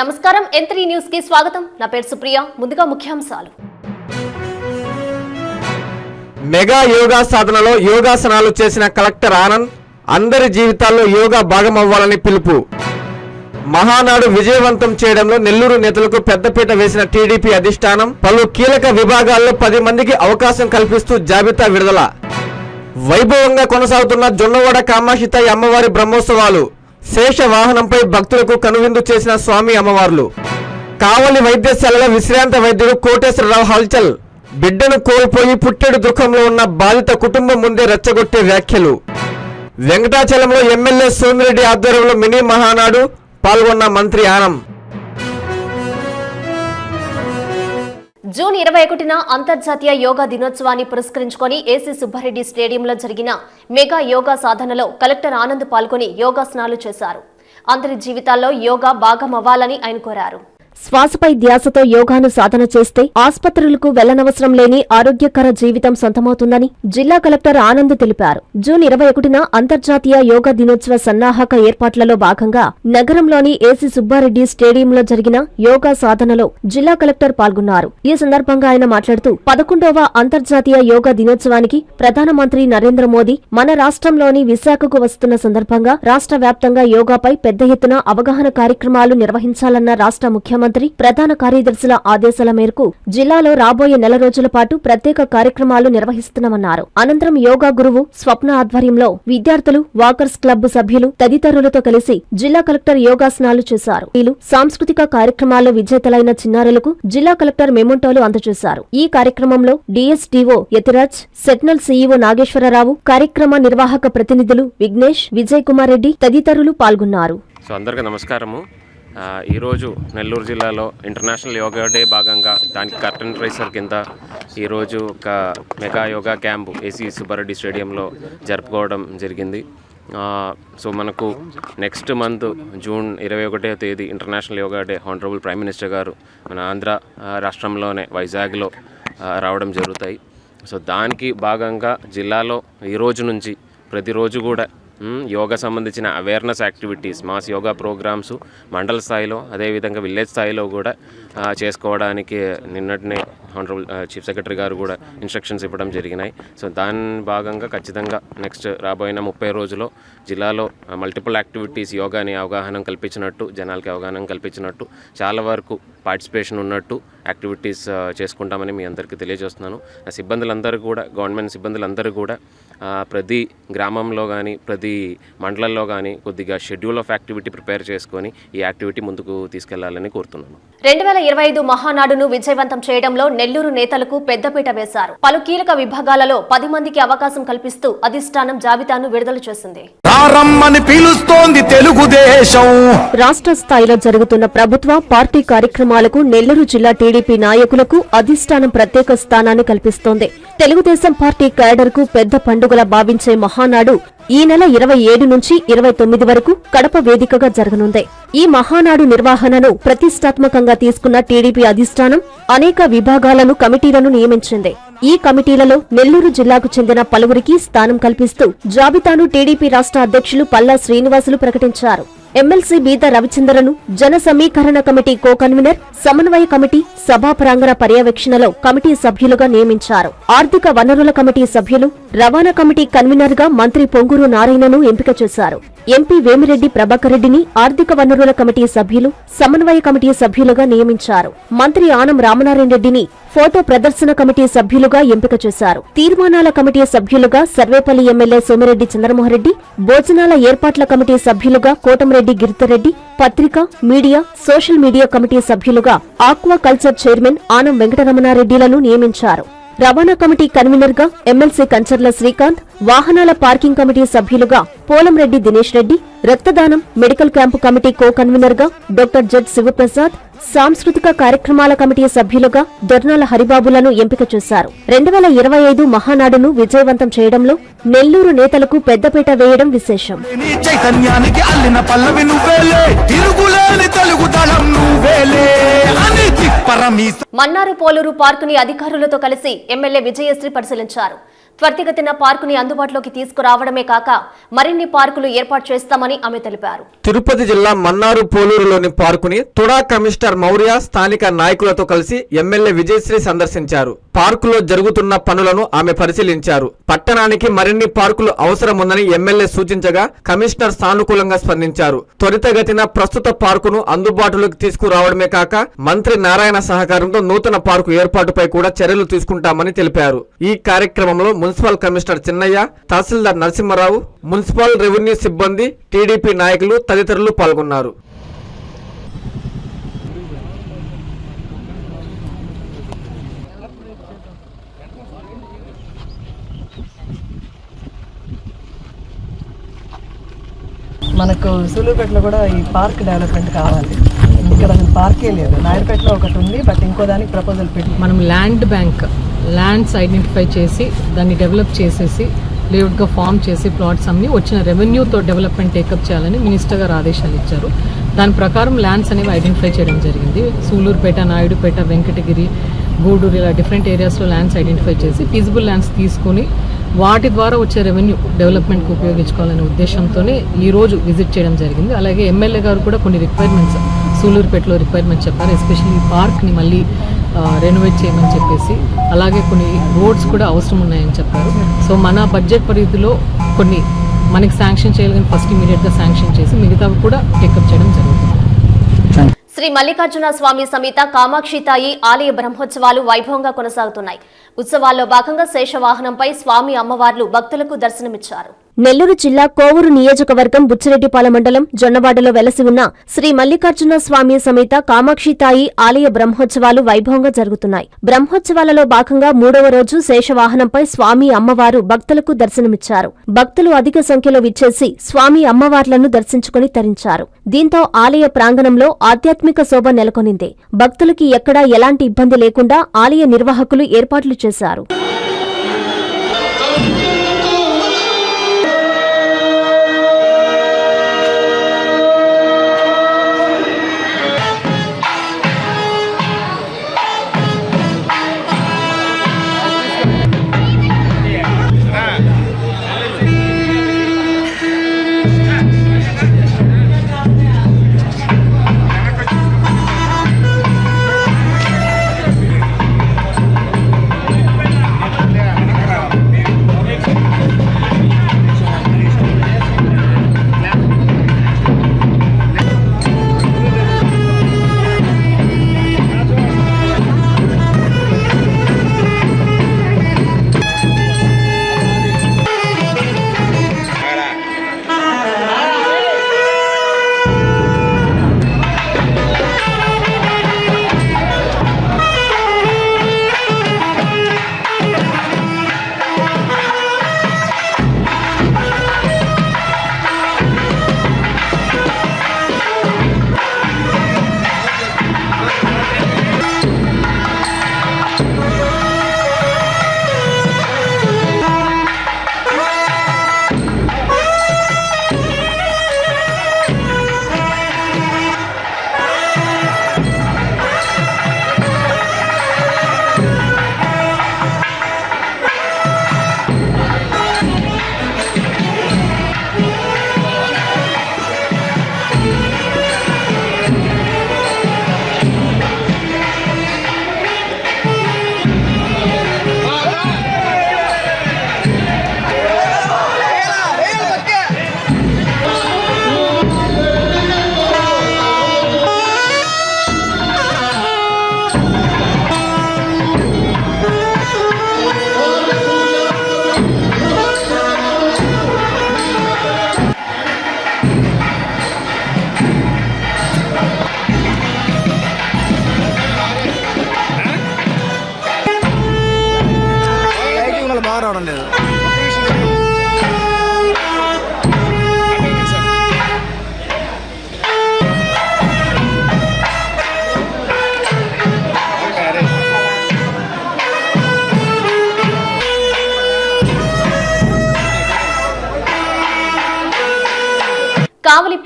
నమస్కారం. ఎంత్రీ న్యూస్కి స్వాగతం. నా పేరు సుప్రియ. ముందుగా ముఖ్యాంశాలు. మెగా యోగా సాధనలో యోగాసనాలు చేసిన కలెక్టర్ ఆనంద్ అందరి జీవితాల్లో యోగా భాగం అవ్వాలని పిలుపు. మహానాడు విజయవంతం చేయడంలో నెల్లూరు నేతలకు పెద్దపీట వేసిన టీడీపీ అధిష్టానం పలు కీలక విభాగాల్లో పది మందికి అవకాశం కల్పిస్తూ జాబితా విడుదల. వైభవంగా కొనసాగుతున్న జొన్నవాడ కామాషితాయి అమ్మవారి బ్రహ్మోత్సవాలు. శేష వాహనంపై భక్తులకు కనువిందు చేసిన స్వామి అమ్మవార్లు. కావలి వైద్యశాలలో విశ్రాంత వైద్యుడు కోటేశ్వరరావు హల్చల్. బిడ్డను కోల్పోయి పుట్టెడు దుఃఖంలో ఉన్న బాధిత కుటుంబం ముందే రెచ్చగొట్టే వ్యాఖ్యలు. వెంకటాచలంలో ఎమ్మెల్యే సోమిరెడ్డి ఆధ్వర్యంలో మినీ మహానాడు పాల్గొన్న మంత్రి ఆనం. జూన్ ఇరవై ఒకటిన అంతర్జాతీయ యోగా దినోత్సవాన్ని పురస్కరించుకొని ఏసీ సుబ్బారెడ్డి స్టేడియంలో జరిగిన మెగా యోగా సాధనలో కలెక్టర్ ఆనంద్ పాల్గొని యోగాసనాలు చేశారు. అందరి జీవితాల్లో యోగా భాగం అవ్వాలని ఆయన కోరారు. శ్వాసపై ధ్యాసతో యోగాను సాధన చేస్తే ఆసుపత్రులకు వెళ్ళనవసరం లేని ఆరోగ్యకర జీవితం సొంతమవుతుందని జిల్లా కలెక్టర్ ఆనంద్ తెలిపారు. జూన్ ఇరవై ఒకటిన అంతర్జాతీయ యోగా దినోత్సవ సన్నాహక ఏర్పాట్లలో భాగంగా నగరంలోని ఏసీ సుబ్బారెడ్డి స్టేడియంలో జరిగిన యోగా సాధనలో జిల్లా కలెక్టర్ పాల్గొన్నారు. ఈ సందర్భంగా ఆయన మాట్లాడుతూ పదకొండవ అంతర్జాతీయ యోగా దినోత్సవానికి ప్రధానమంత్రి నరేంద్ర మోదీ మన రాష్ట్రంలోని విశాఖకు వస్తున్న సందర్భంగా రాష్ట్ర వ్యాప్తంగా యోగాపై పెద్ద ఎత్తున అవగాహన కార్యక్రమాలు నిర్వహించాలన్న రాష్ట్ర ముఖ్యమంత్రి ప్రధాన కార్యదర్శుల ఆదేశాల మేరకు జిల్లాలో రాబోయే నెల రోజుల పాటు ప్రత్యేక కార్యక్రమాలు నిర్వహిస్తున్నామన్నారు. అనంతరం యోగా గురువు స్వప్న ఆధ్వర్యంలో విద్యార్థులు వాకర్స్ క్లబ్ సభ్యులు తదితరులతో కలిసి జిల్లా కలెక్టర్ యోగాసనాలు చేశారు. వీళ్ళు సాంస్కృతిక కార్యక్రమాల్లో విజేతలైన చిన్నారులకు జిల్లా కలెక్టర్ మెమోంటోలు అందజేశారు. ఈ కార్యక్రమంలో డిఎస్డీఓ యతిరాజ్ సెట్నల్ సీఈఓ నాగేశ్వరరావు కార్యక్రమ నిర్వాహక ప్రతినిధులు విఘ్నేష్ విజయ్ కుమార్ రెడ్డి తదితరులు పాల్గొన్నారు. సో అందరికీ నమస్కారము. ఈరోజు నెల్లూరు జిల్లాలో ఇంటర్నేషనల్ యోగా డే భాగంగా దానికి కర్టన్ రైసర్ కింద ఈరోజు ఒక mega yoga camp AC Subbareddy స్టేడియంలో జరుపుకోవడం జరిగింది. సో మనకు నెక్స్ట్ మంత్ జూన్ ఇరవై ఒకటో తేదీ international yoga day honourable prime minister garu మన ఆంధ్ర రాష్ట్రంలోనే వైజాగ్లో రావడం జరుగుతాయి. సో దానికి భాగంగా జిల్లాలో ఈ రోజు నుంచి ప్రతిరోజు కూడా యోగా సంబంధించిన awareness activities mass yoga programmes మండల స్థాయిలో అదేవిధంగా విలేజ్ స్థాయిలో కూడా చేసుకోవడానికి నిన్నటినే హానరబుల్ చీఫ్ సెక్రటరీ గారు కూడా ఇన్స్ట్రక్షన్స్ ఇవ్వడం జరిగినాయి. సో దాని భాగంగా ఖచ్చితంగా నెక్స్ట్ రాబోయిన ముప్పై రోజుల్లో జిల్లాలో మల్టిపుల్ యాక్టివిటీస్ యోగాని అవగాహన కల్పించినట్టు జనాలకి అవగాహన కల్పించినట్టు చాలా వరకు పార్టిసిపేషన్ ఉన్నట్టు యాక్టివిటీస్ చేసుకుంటామని మీ అందరికీ తెలియజేస్తున్నాను. సిబ్బందులందరూ కూడా గవర్నమెంట్ సిబ్బందులందరూ కూడా ప్రతి గ్రామంలో కానీ ప్రతి మండలంలో కానీ కొద్దిగా షెడ్యూల్ ఆఫ్ యాక్టివిటీ ప్రిపేర్ చేసుకొని ఈ యాక్టివిటీ ముందుకు తీసుకెళ్ళాలని కోరుతున్నాను. రెండు వేల ఇరవై ఐదు మహానాడును విజయవంతం చేయడంలో నెల్లూరు నేతలకు పెద్దపీట వేశారు. పలు కీలక విభాగాలలో పది మందికి అవకాశం కల్పిస్తూ అధిష్టానం జాబితాను విడుదల చేసింది. పిలుస్తోంది తెలుగుదేశం. రాష్ట్ర స్థాయిలో జరుగుతున్న ప్రభుత్వ పార్టీ కార్యక్రమాలకు నెల్లూరు జిల్లా టీడీపీ నాయకులకు అధిష్టానం ప్రత్యేక స్థానాన్ని కల్పిస్తోంది. తెలుగుదేశం పార్టీ క్యాడర్కు పెద్ద పండుగలా భావించే మహానాడు ఈ నెల ఇరవై ఏడు నుంచి ఇరవై తొమ్మిది వరకు కడప వేదికగా జరగనుంది. ఈ మహానాడు నిర్వహణను ప్రతిష్టాత్మకంగా తీసుకున్న టీడీపీ అధిష్టానం అనేక విభాగాలను కమిటీలను నియమించింది. ఈ కమిటీలలో నెల్లూరు జిల్లాకు చెందిన పలువురికి స్థానం కల్పిస్తూ జాబితాను టీడీపీ రాష్ట్ర అధ్యక్షులు పల్లా శ్రీనివాసులు ప్రకటించారు. ఎమ్మెల్సీ బీద రవిచంద్రను జన సమీకరణ కమిటీ కో కన్వీనర్ సమన్వయ కమిటీ సభా ప్రాంగణ పర్యవేక్షణలో కమిటీ సభ్యులుగా నియమించారు. ఆర్థిక వనరుల కమిటీ సభ్యులు రవాణా కమిటీ కన్వీనర్గా మంత్రి పొంగు పొంగూరు నారాయణను ఎంపిక చేశారు. ఎంపీ వేమిరెడ్డి ప్రభాకర్ రెడ్డిని ఆర్థిక వనరుల కమిటీ సభ్యులు సమన్వయ కమిటీ సభ్యులుగా నియమించారు. మంత్రి ఆనం రామనారాయణ రెడ్డిని ఫోటో ప్రదర్శన కమిటీ సభ్యులుగా ఎంపిక చేశారు. తీర్మానాల కమిటీ సభ్యులుగా సర్వేపల్లి ఎమ్మెల్యే సోమిరెడ్డి చంద్రమోహన్రెడ్డి భోజనాల ఏర్పాట్ల కమిటీ సభ్యులుగా కోటంరెడ్డి గిరితరెడ్డి పత్రిక మీడియా సోషల్ మీడియా కమిటీ సభ్యులుగా ఆక్వా కల్చర్ చైర్మన్ ఆనం వెంకటరమణారెడ్డిలను నియమించారు. రవాణా కమిటీ కన్వీనర్గా ఎమ్మెల్సీ కంచర్ల శ్రీకాంత్ వాహనాల పార్కింగ్ కమిటీ సభ్యులుగా పోలంరెడ్డి దినేష్ రెడ్డి రక్తదానం మెడికల్ క్యాంపు కమిటీ కో కన్వీనర్గా డాక్టర్ జడ్ శివప్రసాద్ సాంస్కృతిక కార్యక్రమాల కమిటీ సభ్యులుగా దొర్నాల హరిబాబులను ఎంపిక చేశారు. రెండు వేల ఇరవై ఐదు మహానాడును విజయవంతం చేయడంలో నెల్లూరు నేతలకు పెద్దపీట వేయడం విశేషం. మన్నారు పోలూరు పార్కుని అధికారులతో కలిసి ఎమ్మెల్యే విజయశ్రీ పరిశీలించారు. త్వరితగతిన పార్కుని అందుబాటులోకి తీసుకురావడమే కాక మరిన్ని పార్కులు ఏర్పాటు చేస్తామని ఆమె తెలిపారు. తిరుపతి జిల్లా మన్నారు పోలూరులోని పార్కుని తుడా కమిషనర్ మౌర్య స్థానిక నాయకులతో కలిసి ఎమ్మెల్యే విజయశ్రీ సందర్శించారు. పార్కులో జరుగుతున్న పనులను ఆమె పరిశీలించారు. పట్టణానికి మరిన్ని పార్కులు అవసరముందని ఎమ్మెల్యే సూచించగా కమిషనర్ సానుకూలంగా స్పందించారు. త్వరితగతిన ప్రస్తుత పార్కును అందుబాటులోకి తీసుకురావడమే కాక మంత్రి నారాయణ సహకారంతో నూతన పార్కు ఏర్పాటుపై కూడా చర్యలు తీసుకుంటామని తెలిపారు. ఈ కార్యక్రమంలో municipal commissioner Chinnayya tahsildar Narasimharao municipal revenue సిబ్బంది టీడీపీ నాయకులు తదితరులు పాల్గొన్నారు. మనకు సూలూరుపేటలో కూడా ఈ పార్క్ డెవలప్మెంట్ కావాలి. ఇక్కడ అసలు పార్కే లేదు. నాయుడుపేటలో ఒకటి ఉంది బట్ ఇంకో దానికి ప్రపోజల్ పెట్టి. మనం ల్యాండ్ బ్యాంక్ ల్యాండ్స్ ఐడెంటిఫై చేసి దాన్ని డెవలప్ చేసేసి లేఅవుట్గా ఫామ్ చేసి ప్లాట్స్ అన్ని వచ్చిన రెవెన్యూతో డెవలప్మెంట్ టేకప్ చేయాలని మినిస్టర్ గారు ఆదేశాలు ఇచ్చారు. దాని ప్రకారం ల్యాండ్స్ అనేవి ఐడెంటిఫై చేయడం జరిగింది. సూలూరుపేట నాయుడుపేట వెంకటగిరి గూడూరు ఇలా డిఫరెంట్ ఏరియాస్లో ల్యాండ్స్ ఐడెంటిఫై చేసి ఫీజిబుల్ ల్యాండ్స్ తీసుకొని వాటి ద్వారా వచ్చే రెవెన్యూ డెవలప్మెంట్కి ఉపయోగించుకోవాలనే ఉద్దేశంతోనే ఈరోజు విజిట్ చేయడం జరిగింది. అలాగే ఎమ్మెల్యే గారు కూడా కొన్ని రిక్వైర్మెంట్స్ సూలూరుపేటలో రిక్వైర్మెంట్ చెప్పారు ఎస్పెషల్లీ పార్క్ని మళ్ళీ రెనోవేట్ చేయమని చెప్పేసి. అలాగే కొన్ని రోడ్స్ కూడా అవసరం ఉన్నాయని చెప్పారు. సో మన బడ్జెట్ పరిధిలో కొన్ని మనకి శాంక్షన్ చేయాలని ఫస్ట్ ఇమీడియట్గా శాంక్షన్ చేసి మిగతావి కూడా టేకప్ చేయడం జరుగుతుంది. శ్రీ మల్లికార్జున స్వామి సమేత కామాక్షి తాయి ఆలయ బ్రహ్మోత్సవాలు వైభవంగా కొనసాగుతున్నాయి. ఉత్సవాల్లో భాగంగా శేషవాహనంపై స్వామి అమ్మవార్లు భక్తులకు దర్శనమిచ్చారు. నెల్లూరు జిల్లా కోవూరు నియోజకవర్గం బుచ్చిరెడ్డిపాల మండలం జొన్నవాడలో వెలసి ఉన్న శ్రీ మల్లికార్జున స్వామి సమేత కామాక్షి తాయి ఆలయ బ్రహ్మోత్సవాలు వైభవంగా జరుగుతున్నాయి. బ్రహ్మోత్సవాలలో భాగంగా మూడవ రోజు శేషవాహనంపై స్వామి అమ్మవారు భక్తులకు దర్శనమిచ్చారు. భక్తులు అధిక సంఖ్యలో విచ్చేసి స్వామి అమ్మవార్లను దర్శించుకుని తరించారు. దీంతో ఆలయ ప్రాంగణంలో ఆధ్యాత్మిక శోభ నెలకొనింది. భక్తులకి ఎక్కడా ఎలాంటి ఇబ్బంది లేకుండా ఆలయ నిర్వాహకులు ఏర్పాట్లు చేశారు.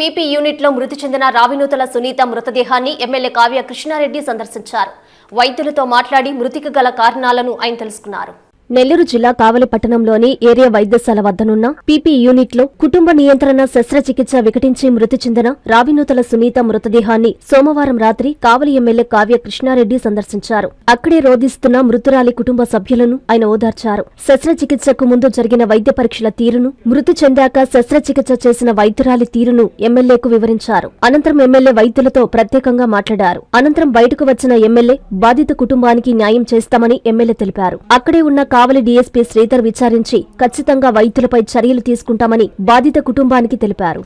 పీపీ యూనిట్లో మృతి చెందిన రావినూతల సునీత మృతదేహాన్ని ఎమ్మెల్యే కావ్య కృష్ణారెడ్డి సందర్శించారు. వైద్యులతో మాట్లాడి మృతికి గల కారణాలను ఆయన తెలుసుకున్నారు. నెల్లూరు జిల్లా కావలి పట్టణంలోని ఏరియా వైద్యశాల వద్దనున్న పీపీ యూనిట్లో కుటుంబ నియంత్రణ శస్త్రచికిత్స వికటించి మృతి చెందిన రావినూతల సునీత మృతదేహాన్ని సోమవారం రాత్రి కావలి ఎమ్మెల్యే కావ్య కృష్ణారెడ్డి సందర్శించారు. అక్కడే రోధిస్తున్న మృతురాలి కుటుంబ సభ్యులను ఆయన ఓదార్చారు. శస్త్రచికిత్సకు ముందు జరిగిన వైద్య పరీక్షల తీరును మృతి చెందాక శస్త్రచికిత్స చేసిన వైద్యురాలి తీరును ఎమ్మెల్యేకు వివరించారు. అనంతరం ఎమ్మెల్యే వైద్యులతో ప్రత్యేకంగా మాట్లాడారు. అనంతరం బయటకు వచ్చిన ఎమ్మెల్యే బాధిత కుటుంబానికి న్యాయం చేస్తామని ఎమ్మెల్యే తెలిపారు. అక్కడే ఉన్న కావలి డీఎస్పీ శ్రీధర్ విచారించి ఖచ్చితంగా వైద్యులపై చర్యలు తీసుకుంటామని బాధిత కుటుంబానికి తెలిపారు.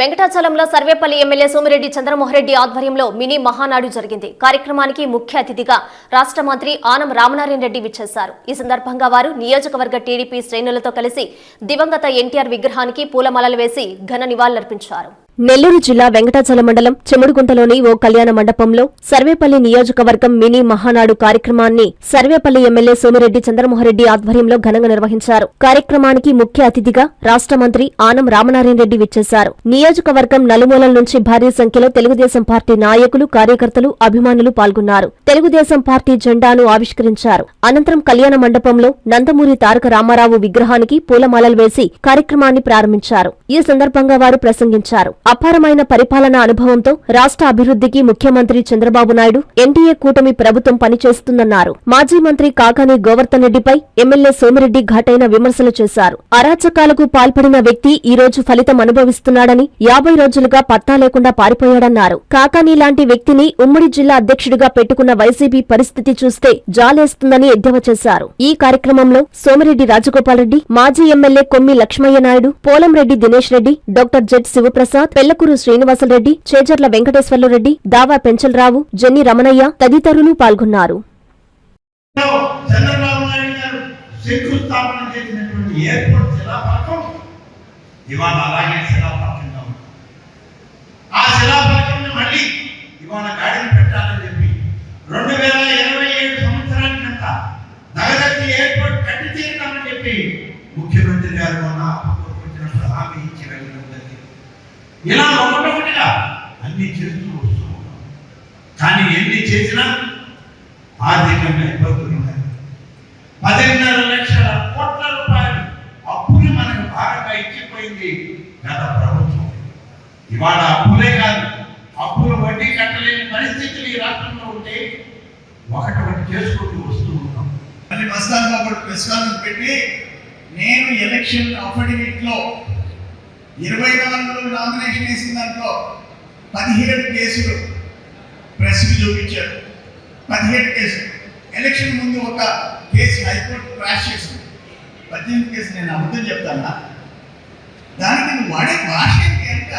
వెంకటాచలంలో సర్వేపల్లి ఎమ్మెల్యే సోమిరెడ్డి చంద్రమోహన్రెడ్డి ఆధ్వర్యంలో మినీ మహానాడు జరిగింది. కార్యక్రమానికి ముఖ్య అతిథిగా రాష్ట్ర మంత్రి ఆనం రామనారాయణ రెడ్డి విచ్చేశారు. ఈ సందర్భంగా వారు నియోజకవర్గ టీడీపీ శ్రేణులతో కలిసి దివంగత ఎన్టీఆర్ విగ్రహానికి పూలమాలలు వేసి ఘన నివాళులర్పించారు. నెల్లూరు జిల్లా వెంకటాచల మండలం చెముడుగుంటలోని ఓ కళ్యాణ మండపంలో సర్వేపల్లి నియోజకవర్గం మినీ మహానాడు కార్యక్రమాన్ని సర్వేపల్లి ఎమ్మెల్యే సోమిరెడ్డి చంద్రమోహన్రెడ్డి ఆధ్వర్యంలో ఘనంగా నిర్వహించారు. కార్యక్రమానికి ముఖ్య అతిథిగా రాష్ట్ర మంత్రి ఆనం రామనారాయణ రెడ్డి విచ్చేశారు. నియోజకవర్గం నలుమూలల నుంచి భారీ సంఖ్యలో తెలుగుదేశం పార్టీ నాయకులు కార్యకర్తలు అభిమానులు పాల్గొన్నారు. తెలుగుదేశం పార్టీ జెండాను ఆవిష్కరించారు. అనంతరం కళ్యాణ మండపంలో నందమూరి తారక రామారావు విగ్రహానికి పూలమాలలు వేసి కార్యక్రమాన్ని ప్రారంభించారు. ఈ సందర్భంగా వారు ప్రసంగించారు. అపారమైన పరిపాలనా అనుభవంతో రాష్ట్ర అభివృద్ధికి ముఖ్యమంత్రి చంద్రబాబు నాయుడు ఎన్డీఏ కూటమి ప్రభుత్వం పనిచేస్తుందన్నారు. మాజీ మంత్రి కాకాని గోవర్ధన్ రెడ్డిపై ఎమ్మెల్యే సోమిరెడ్డి ఘాటైన విమర్శలు చేశారు. అరాచకాలకు పాల్పడిన వ్యక్తి ఈ రోజు ఫలితం అనుభవిస్తున్నాడని యాభై రోజులుగా పత్తా లేకుండా పారిపోయాడన్నారు. కాకాని లాంటి వ్యక్తిని ఉమ్మడి జిల్లా అధ్యక్షుడిగా పెట్టుకున్న వైసీపీ పరిస్థితి చూస్తే జాలేస్తుందని ఎద్దేవా చేశారు. ఈ కార్యక్రమంలో సోమిరెడ్డి రాజగోపాల్ రెడ్డి మాజీ MLA Kommi Lakshmayya Naidu Polamreddy Dinesh Reddy doctor Z Sivaprasad Pellakuru Srinivasareddy Chejarla Venkateswarlureddy Dava Penchalarao Jenni Ramanaiah తదితరులు పాల్గొన్నారు. శంకుస్థాపన చేసినటువంటి ఎయిర్పోర్ట్ శిలాఫలకం ఇవాళ అలాగే శిలాఫలకంగా ఉంది. ఆ మళ్ళీ ఇవాళ గాడిని పెట్టాలని చెప్పి రెండు వేల ఇరవై ఏడు సంవత్సరానికంత నగదత్తి ఎయిర్పోర్ట్ కట్టి తీరుతామని చెప్పి ముఖ్యమంత్రి గారు మొన్న అప్పటికి హామీ ఇలా ఒకటొకటిగా అన్ని చేస్తూ వస్తూ కానీ ఎన్ని చేసినా ఆర్థికంగా ఇబ్బందులు ఉన్నాయి పదిన్నర లక్షల కోట్ల రూపాయలు అప్పులు మనకు భారంగా ఇచ్చిపోయింది గత ప్రభుత్వం. ఇవాళ అప్పులే కాదు అప్పులు వడ్డీ కట్టలేని పరిస్థితులు ఈ రాష్ట్రంలో ఉంటే ఒకటొకటి చేసుకుంటూ వస్తూ ఉన్నాం మళ్ళీ బస్తాల్లో కూడా ప్రెస్ కాన్ఫరెన్స్ పెట్టి నేను ఎలక్షన్ అఫిడవిట్లో ఇరవై నాలుగు నామినేషన్ వేసిన దాంట్లో పదిహేడు కేసులు ప్రెస్కి చూపించారు. పదిహేడు కేసులు. ఎలక్షన్ ముందు ఒక కేసు హైకోర్టు క్రాష్ చేసింది. పద్దెనిమిది కేసు నేను అబద్ధం చెప్తానా? దానికి వాడే భాష ఎంత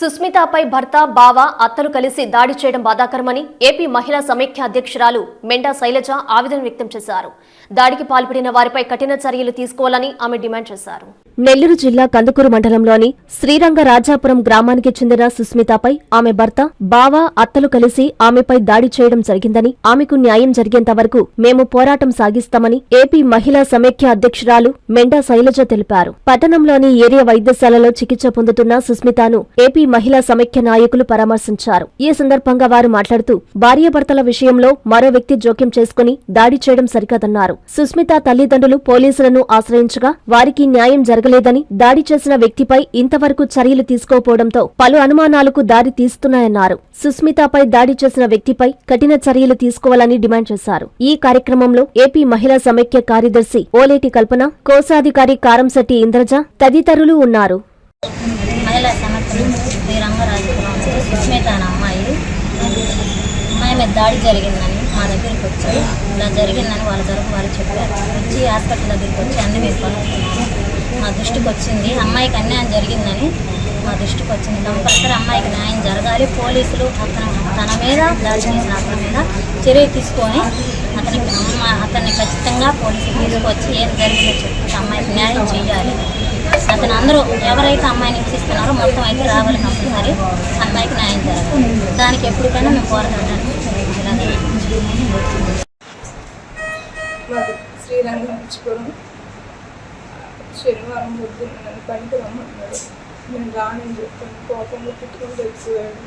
సుస్మితపై భర్త బావ అత్తలు కలిసి దాడి చేయడం బాధాకరమని ఏపీ మహిళా సమైక్య అధ్యక్షురాలు మెండా శైలజ ఆవేదన వ్యక్తం చేశారు. దాడికి పాల్పడిన వారిపై కఠిన చర్యలు తీసుకోవాలని ఆమె డిమాండ్ చేశారు. నెల్లూరు జిల్లా కందుకూరు మండలంలోని శ్రీరంగ రాజాపురం గ్రామానికి చెందిన సుస్మితపై ఆమె భర్త బావ అత్తలు కలిసి ఆమెపై దాడి చేయడం జరిగిందని ఆమెకు న్యాయం జరిగేంత వరకు మేము పోరాటం సాగిస్తామని ఏపీ మహిళా సమైక్య అధ్యక్షురాలు మెండా శైలజ తెలిపారు. పట్టణంలోని ఏరియా వైద్యశాలలో చికిత్స పొందుతున్న సుస్మితను ఏపీ మహిళా సమైక్య నాయకులు పరామర్శించారు. ఈ సందర్భంగా వారు మాట్లాడుతూ భార్యాభర్తల విషయంలో మరో వ్యక్తి జోక్యం చేసుకుని దాడి చేయడం సరికాదన్నారు. సుస్మిత తల్లిదండ్రులు పోలీసులను ఆశ్రయించగా వారికి న్యాయం జరగలేదని దాడి చేసిన వ్యక్తిపై ఇంతవరకు చర్యలు తీసుకోకపోవడంతో పలు అనుమానాలకు దారి తీస్తున్నాయన్నారు. సుస్మితపై దాడి చేసిన వ్యక్తిపై కఠిన చర్యలు తీసుకోవాలని డిమాండ్ చేశారు. ఈ కార్యక్రమంలో ఏపీ మహిళా సమైక్య కార్యదర్శి ఓలేటి కల్పన కోశాధికారి కారంశెట్టి ఇంద్రజ తదితరులు ఉన్నారు. దాడి జరిగిందని మా దగ్గరికి వచ్చారు ఇలా జరిగిందని వాళ్ళ తరఫు వారు చెప్పారు. వచ్చి హాస్పిటల్ దగ్గరికి వచ్చి అన్ని మీరు మా దృష్టికి వచ్చింది. అమ్మాయికి అన్యాయం జరిగిందని మా దృష్టికి వచ్చింది. కంపల్సరీ అమ్మాయికి న్యాయం జరగాలి. పోలీసులు అతను తన మీద దాడి చేసిన అతని మీద చర్య తీసుకొని అతనికి అమ్మ అతన్ని ఖచ్చితంగా పోలీసులు తీసుకొచ్చి ఏం జరిగిందో చెప్పి అమ్మాయికి న్యాయం చేయాలి. అతను అందరూ ఎవరైతే అమ్మాయిని హింసిస్తున్నారో మొత్తం అయితే రావాలి కంపల్సరీ. అమ్మాయికి న్యాయం జరగాలి. దానికి ఎప్పటికైనా మేము పోరాడడానికి అని శనివారం పొద్దున్న నన్ను పనికి రమ్మన్నాడు నేను రానని చెప్పాను. కోపంలో తిట్టుకుని తెలిసిపోయాడు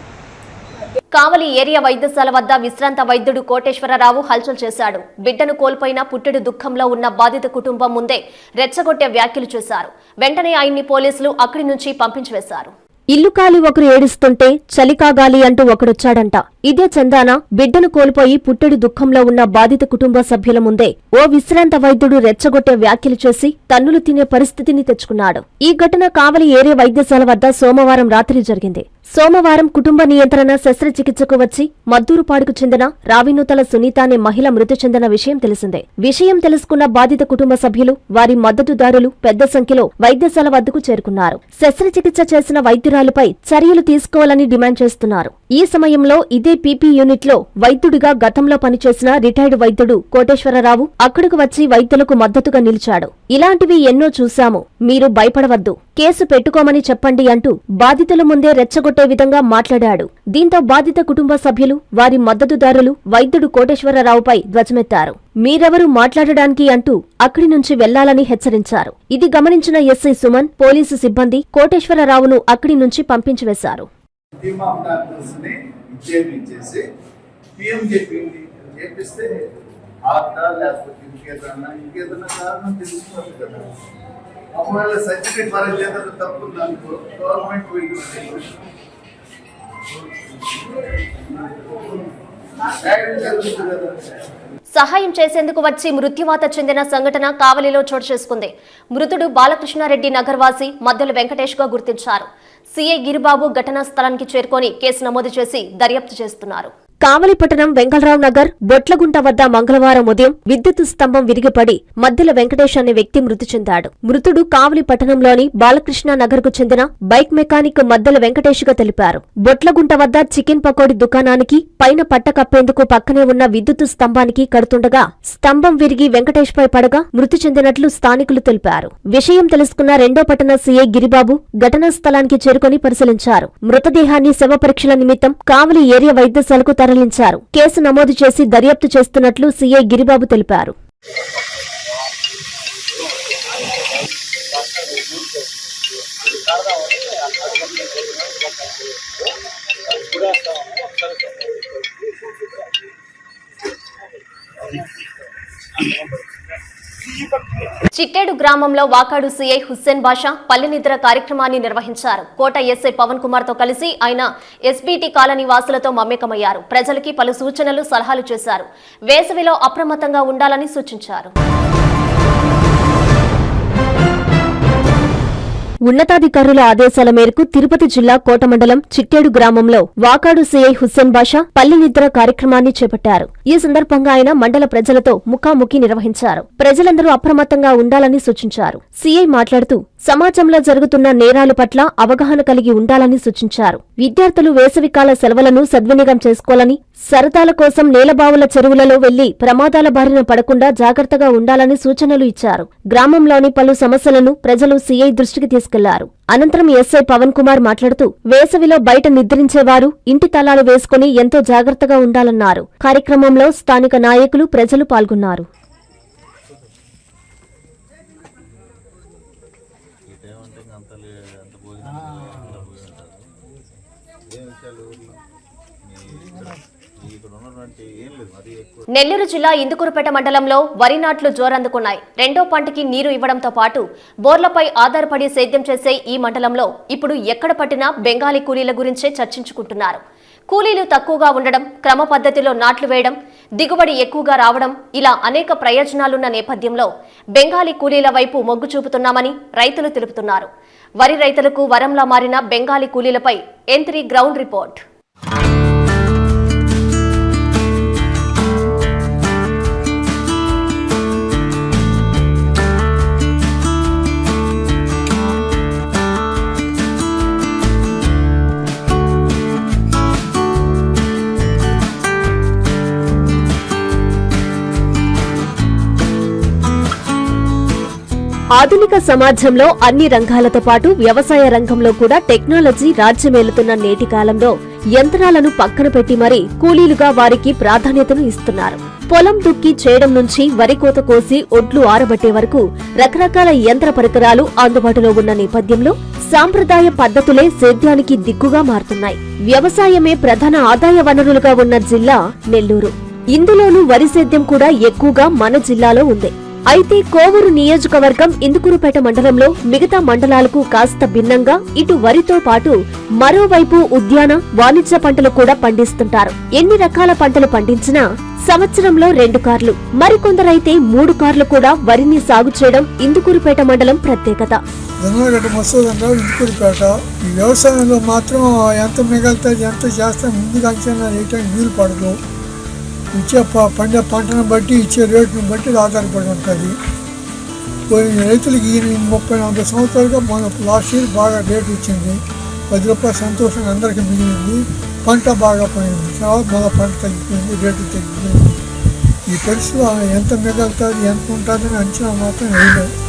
కావలి ఏరియా వైద్యశాల వద్ద విశ్రాంత వైద్యుడు కోటేశ్వరరావు హల్చల్ చేశాడు. బిడ్డను కోల్పోయిన పుట్టెడు దుఃఖంలో ఉన్న బాధిత కుటుంబం ముందే రెచ్చగొట్టే వ్యాఖ్యలు చేశారు. వెంటనే ఆయన్ని పోలీసులు అక్కడి నుంచి పంపించివేశారు ఇల్లు కాలి ఒకరు ఏడుస్తుంటే చలికాగాలి అంటూ ఒకడొచ్చాడంట. ఇదే చందాన బిడ్డను కోల్పోయి పుట్టెడు దుఃఖంలో ఉన్న బాధిత కుటుంబ సభ్యుల ముందే ఓ విశ్రాంత వైద్యుడు రెచ్చగొట్టే వ్యాఖ్యలు చేసి తన్నులు తినే పరిస్థితిని తెచ్చుకున్నాడు. ఈ ఘటన కావలి ఏరే వైద్యశాల వద్ద సోమవారం రాత్రి జరిగింది. సోమవారం కుటుంబ నియంత్రణ శస్త్రచికిత్సకు వచ్చి మద్దూరుపాడుకు చెందిన రావినూతల సునీత అనే మహిళ మృతి చెందిన విషయం తెలిసిందే. విషయం తెలుసుకున్న బాధిత కుటుంబ సభ్యులు వారి మద్దతుదారులు పెద్ద సంఖ్యలో వైద్యశాల వద్దకు చేరుకున్నారు. శస్త్రచికిత్స చేసిన వైద్యురాలుపై చర్యలు తీసుకోవాలని డిమాండ్ చేస్తున్నారు. ఈ సమయంలో ఇదే పీపీ యూనిట్లో వైద్యుడిగా గతంలో పనిచేసిన రిటైర్డ్ వైద్యుడు కోటేశ్వరరావు అక్కడకు వచ్చి వైద్యులకు మద్దతుగా నిలిచాడు. ఇలాంటివి ఎన్నో చూశాము. మీరు భయపడవద్దు. కేసు పెట్టుకోమని చెప్పండి అంటూ బాధితుల ముందే రెచ్చగొట్టే విధంగా మాట్లాడాడు. దీంతో బాధిత కుటుంబ సభ్యులు వారి మద్దతుదారులు వైద్యుడు కోటేశ్వరరావుపై ధ్వజమెత్తారు. మీరెవరు మాట్లాడడానికి అంటూ అక్కడి నుంచి వెళ్ళాలని హెచ్చరించారు. ఇది గమనించిన ఎస్ఐ సుమన్ పోలీసు సిబ్బంది కోటేశ్వరరావును అక్కడి నుంచి పంపించివేశారు. చేపిస్తే లేకపోతే ఇంకేదన్నా ఇంకేదన్నా కారణం తెలుసుకోవాలి కదా. ఒకవేళ సర్టిఫికేట్ వారి చేత తప్పు గవర్నమెంట్ సహాయం చేసేందుకు వచ్చి మృత్యువాత చెందిన సంఘటన కావలిలో చోటు చేసుకుంది. మృతుడు బాలకృష్ణారెడ్డి నగర్వాసి మద్దెల వెంకటేష్గా గుర్తించారు సీఐ గిరిబాబు ఘటనా స్థలానికి చేరుకొని కేసు నమోదు చేసి దర్యాప్తు చేస్తున్నారు. కావలిపట్టణం వెంకలరావు నగర్ బొట్లగుంట వద్ద మంగళవారం ఉదయం విద్యుత్ స్తంభం విరిగిపడి మద్దెల వెంకటేష్ అనే వ్యక్తి మృతి చెందాడు. మృతుడు కావలి పట్టణంలోని బాలకృష్ణ నగర్కు చెందిన బైక్ మెకానిక్ మద్దెల వెంకటేష్గా తెలిపారు. బొట్లగుంట వద్ద చికెన్ పకోడీ దుకాణానికి పైన పట్ట కప్పేందుకు పక్కనే ఉన్న విద్యుత్ స్తంభానికి కడుతుండగా స్తంభం విరిగి వెంకటేష్ పై పడగా మృతి చెందినట్లు స్థానికులు తెలిపారు. విషయం తెలుసుకున్న రెండో పట్టణ సీఐ గిరిబాబు ఘటనా స్థలానికి చేరుకొని పరిశీలించారు. మృతదేహాన్ని శవ పరీక్షల నిమిత్తం కావలి ఏరియా వైద్యశాలకు తరలించారు. కేసు నమోదు చేసి దర్యాప్తు చేస్తున్నట్లు సీఐ గిరిబాబు తెలిపారు. చిట్టేడు గ్రామంలో వాకాడు సీఐ హుస్సేన్ బాషా పల్లె నిద్ర కార్యక్రమాన్ని నిర్వహించారు. కోట ఎస్ఐ పవన్ కుమార్తో కలిసి ఆయన ఎస్బీటీ కాలనీ వాసులతో మమ్మేకమయ్యారు ప్రజలకి పలు సూచనలు సలహాలు చేశారు. వేసవిలో అప్రమత్తంగా ఉండాలని సూచించారు. ఉన్నతాధికారుల ఆదేశాల మేరకు తిరుపతి జిల్లా కోట మండలం చిట్టేడు గ్రామంలో వాకాడు సీఐ హుస్సేన్ బాషా పల్లి నిద్ర కార్యక్రమాన్ని చేపట్టారు. ఈ సందర్భంగా ఆయన మండల ప్రజలతో ముఖాముఖి నిర్వహించారు. ప్రజలందరూ అప్రమత్తంగా ఉండాలని సూచించారు. సీఐ మాట్లాడుతూ సమాజంలో జరుగుతున్న నేరాల పట్ల అవగాహన కలిగి ఉండాలని సూచించారు. విద్యార్థులు వేసవికాల సెలవులను సద్వినియోగం చేసుకోవాలని సరదాల కోసం నేలబావుల చెరువులలో వెళ్ళి ప్రమాదాల బారిన పడకుండా జాగ్రత్తగా ఉండాలని సూచనలు ఇచ్చారు. గ్రామంలోని పలు సమస్యలను ప్రజలు సీఐ దృష్టికి తీసుకెళ్ళారు. అనంతరం ఎస్ఐ పవన్ కుమార్ మాట్లాడుతూ వేసవిలో బయట నిద్రించేవారు ఇంటి తలాలు వేసుకుని ఎంతో జాగ్రత్తగా ఉండాలన్నారు. కార్యక్రమంలో స్థానిక నాయకులు ప్రజలు పాల్గొన్నారు. నెల్లూరు జిల్లా ఇందుకూరుపేట మండలంలో వరి నాట్లు జోరందుకున్నాయి. రెండో పంటకి నీరు ఇవ్వడంతో పాటు బోర్లపై ఆధారపడి సేద్యం చేసే ఈ మండలంలో ఇప్పుడు ఎక్కడ పట్టినా బెంగాలీ కూలీల గురించే చర్చించుకుంటున్నారు. కూలీలు తక్కువగా ఉండడం క్రమ పద్ధతిలో నాట్లు వేయడం దిగుబడి ఎక్కువగా రావడం ఇలా అనేక ప్రయోజనాలున్న నేపథ్యంలో బెంగాలీ కూలీల వైపు మొగ్గు చూపుతున్నామని రైతులు తెలుపుతున్నారు. వరి రైతులకు వరంలా మారిన బెంగాలీ కూలీలపై ఎంత్రీ గ్రౌండ్ రిపోర్ట్. ఆధునిక సమాజంలో అన్ని రంగాలతో పాటు వ్యవసాయ రంగంలో కూడా టెక్నాలజీ రాజ్యమేలుతున్న నేటి కాలంలో యంత్రాలను పక్కన పెట్టి మరీ కూలీలుగా వారికి ప్రాధాన్యతను ఇస్తున్నారు. పొలం దుక్కి చేయడం నుంచి వరి కోత కోసి ఒడ్లు ఆరబట్టే వరకు రకరకాల యంత్ర పరికరాలు అందుబాటులో ఉన్న నేపథ్యంలో సాంప్రదాయ పద్ధతులే సేద్యానికి దిక్కుగా మారుతున్నాయి. వ్యవసాయమే ప్రధాన ఆదాయ వనరులుగా ఉన్న జిల్లా నెల్లూరు. ఇందులోనూ వరి సేద్యం కూడా ఎక్కువగా మన జిల్లాలో ఉంది. అయితే కోవూరు నియోజకవర్గం ఇందుకురుపేట మండలంలో మిగతా మండలాలకు కాస్త భిన్నంగా ఇటు వరితో పాటు మరోవైపు ఉద్యాన వాణిజ్య పంటలు కూడా పండిస్తుంటారు. ఎన్ని రకాల పంటలు పండించినా సంవత్సరంలో రెండు కార్లు మరికొందరైతే మూడు కార్లు కూడా వరిని సాగు చేయడం ఇందుకూరుపేట మండలం ప్రత్యేకత. ఇందుకూరుపేట. వ్యవసాయంలో మాత్రం ఎంత మిగతా ఎంత చేస్తాం ముందుగా అంచనా వేయటానికి వీలు పడదు. ఇచ్చే పండే పంటను బట్టి ఇచ్చే రేటును బట్టి ఆధారపడి ఉంటుంది. పోయిన రైతులకి ఈ ముప్పై నలభై సంవత్సరాలుగా మన లాస్ట్ ఇయర్ బాగా రేటు ఇచ్చింది. పది రూపాయలు సంతోషంగా అందరికీ మిగిలింది. పంట బాగా పోయింది తర్వాత బాగా పంట తగ్గిపోయింది రేటు తగ్గిపోయింది. ఈ పరిస్థితిలో ఎంత మిగలుతుంది ఎంత ఉంటుందని అంచనా మాత్రం వేయలేదు.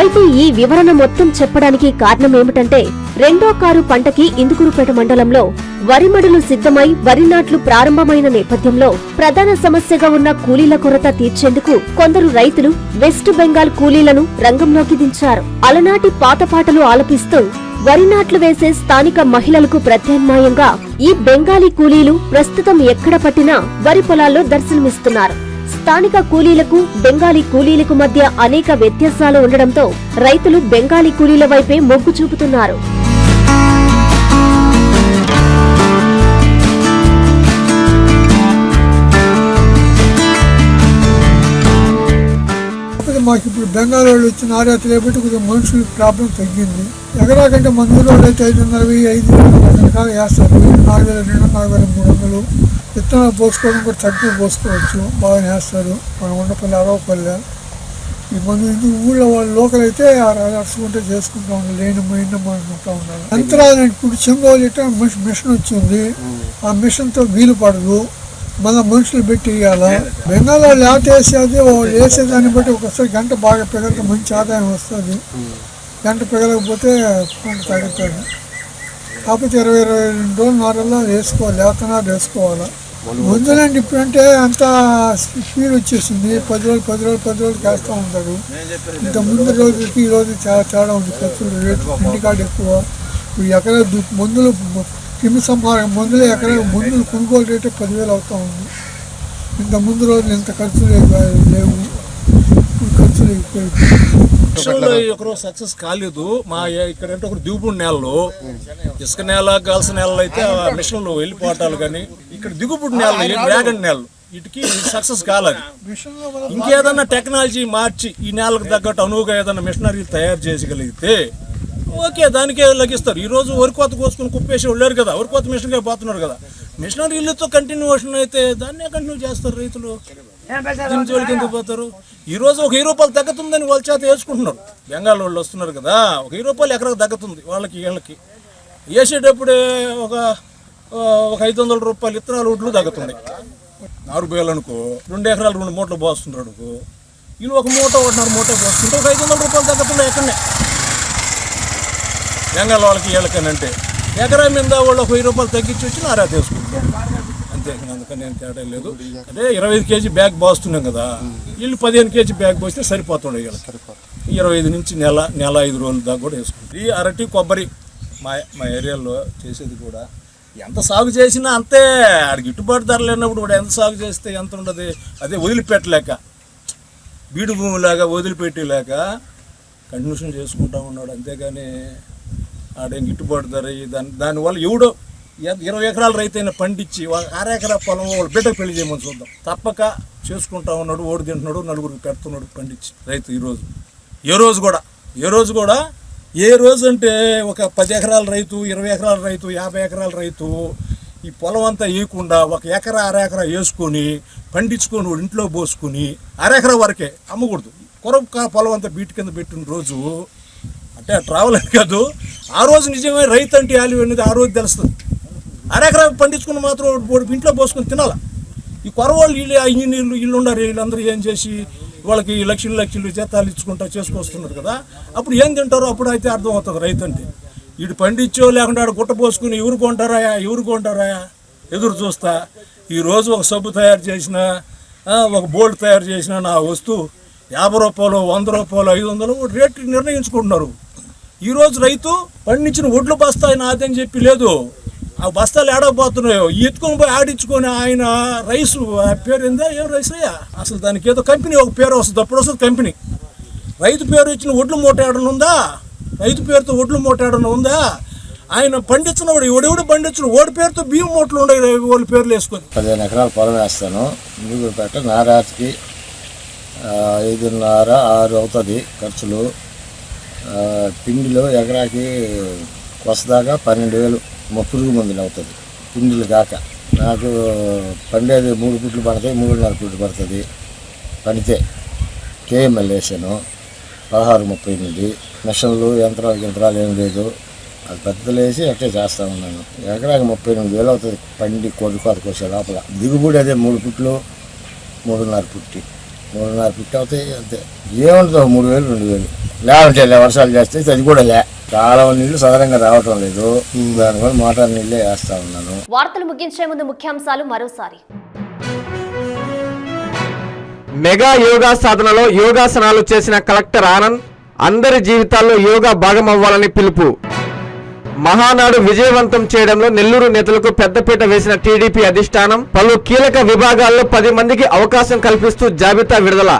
అయితే ఈ వివరణ మొత్తం చెప్పడానికి కారణం ఏమిటంటే రెండో కారు పంటకి ఇందుకురుపేట మండలంలో వరి మడులు సిద్ధమై వరి నాట్లు ప్రారంభమైన నేపథ్యంలో ప్రధాన సమస్యగా ఉన్న కూలీల కొరత తీర్చేందుకు కొందరు రైతులు వెస్ట్ బెంగాల్ కూలీలను రంగంలోకి దించారు. అలనాటి పాత పాటలు ఆలపిస్తూ వరి నాట్లు వేసే స్థానిక మహిళలకు ప్రత్యామ్నాయంగా ఈ బెంగాలీ కూలీలు ప్రస్తుతం ఎక్కడ పట్టినా వరి పొలాల్లో దర్శనమిస్తున్నారు. స్థానిక కూలీలకు బెంగాలీ కూలీలకు మధ్య అనేక వ్యత్యాసాలు ఉండడంతో రైతులు బెంగాలీ కూలీల వైపే మొగ్గు చూపుతున్నారు. మాకు ఇప్పుడు బెంగాల్ వాళ్ళు వచ్చిన ఆర్యాత లేబట్టి కొద్దిగా మనుషుల ప్రాబ్లం తగ్గింది. ఎకరాకంటే మందులో మన ఊళ్ళో అయితే ఐదున్నర వెయ్యి ఐదు రకాలు వేస్తారు నాలుగు వేల రెండు నాలుగు వేల మూడు వందలు. విత్తనాలు పోసుకోవడం కూడా తక్కువ పోసుకోవచ్చు బాగా వేస్తారు. మన ఉండపల్లి అరవపల్లె. ఈ మందు ఇది ఊళ్ళో వాళ్ళు లోకల్ అయితే అరుచుకుంటే చేసుకుంటా ఉన్నారు లేని మైండ్ అనుకుంటా ఉన్నారు యంత్రాలు ఇప్పుడు చెంగోలు ఇట్లా మిషన్ మిషన్ వచ్చింది. ఆ మిషన్తో వీలు పడదు. మళ్ళీ మనుషులు పెట్టి ఇవ్వాలి బెంగాల్ వాళ్ళు ఆట వేసేది వాళ్ళు వేసేదాన్ని బట్టి ఒకసారి గంట బాగా పెగలితే మంచి ఆదాయం వస్తుంది. గంట పెగలకపోతే పంట తగ్గుతుంది. కాకపోతే ఇరవై ఇరవై రెండు రోజులు నారల్లో వేసుకోవాలి లేతనాలు వేసుకోవాలి. ముందులండి ఇప్పుడంటే అంత స్పీడ్ వచ్చేసింది. పది రోజులు పది రోజులు పది రోజులు చేస్తూ ఉంటారు. ఇంత ముందు రోజులకి ఈ రోజు చాలా తేడా ఉంది. ఖర్చులు రేటు ఇంటికాడ ఎక్కువ. ఇప్పుడు ఎకరా మందులు క్రిమి సంహారం మందులు ఎకరా మందులు కొనుగోలు రేటు పదివేలు అవుతా ఉంది. ఇంత ముందు రోజులు ఇంత ఖర్చులు లేవు- మిషన్లో ఒకరు సక్సెస్ కాలేదు. మా ఇక్కడ అంటే ఒక దిగుబడి నేలలో. ఇసుక నేల గాల్సిన నేలలో అయితే ఆ మిషన్లు వెళ్ళిపోవటాలు కానీ ఇక్కడ దిగుబడి నేలలు డ్రాగన్ నేలలు. వీటికి సక్సెస్ కాలేదు. ఇంకేదన్నా టెక్నాలజీ మార్చి ఈ నేలకు తగ్గట్టు అనువుగా ఏదైనా మిషనరీ తయారు చేసగలిగితే ఓకే దానికే లగిస్తారు. ఈ రోజు వరి కోత కోసుకుని కుప్పేసి వెళ్ళారు కదా. వరి కోత మిషన్కే పోతున్నారు కదా. మిషనరీలతో కంటిన్యూషన్ అయితే దాన్నే కంటిన్యూ చేస్తారు రైతులు. దీని జోలికి ఎందుకు పోతారు? ఈ రోజు ఒక వెయ్యి రూపాయలు తగ్గుతుందని వాళ్ళ చేత వేసుకుంటున్నారు. బెంగాల్ వాళ్ళు వస్తున్నారు కదా ఒక వెయ్యి రూపాయలు ఎకరకు తగ్గుతుంది వాళ్ళకి వీళ్ళకి. వేసేటప్పుడే ఒక ఒక ఐదు వందల రూపాయలు ఇత్తనాలు ఒడ్లు తగ్గుతుంది ఆరు బేలు అనుకో రెండు ఎకరాలు రెండు మూటలు పోస్తున్నాడు వీళ్ళు ఒక మూట ఒకటిన్నర మూట పోస్తుంటే ఒక ఐదు వందల రూపాయలు తగ్గుతుండే ఎక్కడనే. బెంగాల్ వాళ్ళకి వీళ్ళకనంటే ఎకరా మీద వాళ్ళు ఒక వెయ్యి రూపాయలు తగ్గించి వచ్చి నారా తీసుకుంటారు. అంతే అందుకని ఏం తేడా లేదు. అదే ఇరవై ఐదు కేజీ బ్యాగ్ పోస్తున్నాం కదా వీళ్ళు పదిహేను కేజీ బ్యాగ్ పోస్తే సరిపోతుండే వీళ్ళకి. ఇరవై ఐదు నుంచి నెల నెల ఐదు రోజుల దాకా కూడా వేసుకుంటాం ఈ అరటి కొబ్బరి మా మా ఏరియాలో చేసేది కూడా ఎంత సాగు చేసినా అంతే ఆడికి గిట్టుబాటు ధర లేనప్పుడు కూడా ఎంత సాగు చేస్తే ఎంత ఉండదు. అదే వదిలిపెట్టలేక బీడు భూమిలాగా వదిలిపెట్టేలాక కంటిన్యూషన్ చేసుకుంటా ఉన్నాడు. అంతేగాని ఆడేం గిట్టుబాటు ధర దాని దానివల్ల ఎవడో ఇరవై ఎకరాల రైతు అయినా పండించి అర ఎకరా పొలం వాళ్ళ బిడ్డకు పెళ్ళి చేయమని చూద్దాం. తప్పక చేసుకుంటా ఉన్నాడు ఓడి తింటున్నాడు నలుగురికి పెడుతున్నాడు పండించి రైతు ఈరోజు ఏ రోజు కూడా ఏ రోజు కూడా ఏ రోజు అంటే ఒక పది ఎకరాల రైతు ఇరవై ఎకరాల రైతు యాభై ఎకరాల రైతు ఈ పొలం అంతా వేయకుండా ఒక ఎకరా అర ఎకరా వేసుకొని పండించుకొని వాడు ఇంట్లో పోసుకొని అరెకరా వరకే అమ్మకూడదు. కొరకు పొలం అంతా బీటి కింద పెట్టిన రోజు అంటే ట్రావెల్ కాదు. ఆ రోజు నిజమే రైతు అంటే వాల్యూ అనేది ఆ రోజు తెలుస్తుంది. అరెకరా పండించుకుని మాత్రం ఇంట్లో పోసుకొని తినాల. ఈ కొరవాళ్ళు వీళ్ళు ఆ ఇంజనీర్లు వీళ్ళు వీళ్ళందరూ ఏం చేసి వాళ్ళకి లక్షలు లక్షలు జీతాలు ఇచ్చుకుంటా చేసుకొస్తున్నారు కదా. అప్పుడు ఏం తింటారో అప్పుడు అయితే అర్థం అవుతుంది రైతు అంటే. వీడు పండించో లేకుండా ఆడ గుట్ట పోసుకుని ఎవరు కొంటారాయా ఎవరు కొంటారాయా? ఎదురు చూస్తా. ఈరోజు ఒక సబ్బు తయారు చేసిన ఒక బోల్డ్ తయారు చేసిన నా వస్తువు యాభై రూపాయలు వంద రూపాయలు ఐదు వందలు రేటు నిర్ణయించుకుంటున్నారు. ఈరోజు రైతు పండించిన ఒడ్లు బస్తా నాదని చెప్పి లేదు. ఆ బస్తాలు ఏడకపోతున్నాయో ఎత్తుకొని పోయి ఆడించుకొని ఆయన రైసు ఆ పేరు ఏందా? ఏం రైస్ అయ్యా? అసలు దానికి ఏదో కంపెనీ ఒక పేరు వస్తుంది. అప్పుడు వస్తుంది కంపెనీ. రైతు పేరు ఇచ్చిన ఒడ్లు మూట ఉందా? రైతు పేరుతో ఒడ్లు మూట ఉందా? ఆయన పండించిన వాడు ఎవడెవడు పండించిన ఓడి పేరుతో బియ్యం మూటలు ఉండే వాళ్ళ పేర్లు వేసుకొని. పదిహేను ఎకరాలు పొలం వేస్తాను. నీళ్ళు పెట్ట నారాతికి ఐదున్నర ఆరు అవుతుంది ఖర్చులు. పిండిలో ఎకరాకి వస్తదాకా పన్నెండు వేలు పురుగు మందులు అవుతుంది పిండిలు కాక నాకు పండేది మూడు పుట్లు పడతాయి మూడున్నర పుట్లు పడుతుంది. పడితే కేఎంఎల్ వేసాను పదహారు ముప్పై ఎనిమిది మిషన్లు యంత్రాలు యంత్రాలు ఏం లేదు. అది పెద్దలు వేసి అట్టే చేస్తా ఉన్నాను. ఎకరాకి ముప్పై ఎనిమిది వేలు అవుతుంది పండి కోడి కోత కోసే లోపల. దిగుబడి అదే మూడు పుట్లు మూడున్నర పుట్టి మూడున్నర పుట్టి అవుతాయి అంతే. ఏముంటుందో మూడు వేలు రెండు వేలు. లేవంటే లే వర్షాలు చేస్తే అది కూడా లే. కాలువ నీళ్ళు సాధారణంగా రావటం లేదు. దానివల్ల మోటార్ నీళ్ళే వేస్తా ఉన్నాను. వార్తలు ముగించే ముందు ముఖ్యాంశాలు మరోసారి. మెగా యోగా సాధనలో యోగాసనాలు చేసిన కలెక్టర్ ఆనంద్ అందరి జీవితాల్లో యోగా భాగమవ్వాలని పిలుపు. మహానాడు విజయవంతం చేయడంలో నెల్లూరు నేతలకు పెద్దపీట వేసిన టీడీపీ అధిష్టానం పలు కీలక విభాగాల్లో పది మందికి అవకాశం కల్పిస్తూ జాబితా విడుదల.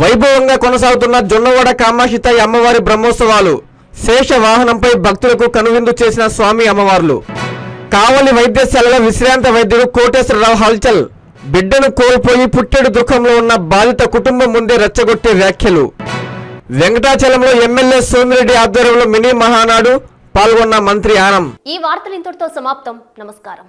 వైభవంగా కొనసాగుతున్న జొన్నవాడ కామాషితాయి అమ్మవారి బ్రహ్మోత్సవాలు శేష వాహనంపై భక్తులకు కనువిందు చేసిన స్వామి అమ్మవార్లు. కావలి వైద్యశాలలో విశ్రాంత వైద్యుడు కోటేశ్వరరావు హల్చల్. బిడ్డను కోల్పోయి పుట్టెడు దుఃఖంలో ఉన్న బాధిత కుటుంబం ముందే రెచ్చగొట్టే వ్యాఖ్యలు. వెంకటాచలంలో ఎమ్మెల్యే సోమిరెడ్డి ఆధ్వర్యంలో మినీ మహానాడు పాల్గొన్న మంత్రి ఆనం. ఈ వార్తలు ఇంతటితో సమాప్తం. నమస్కారం.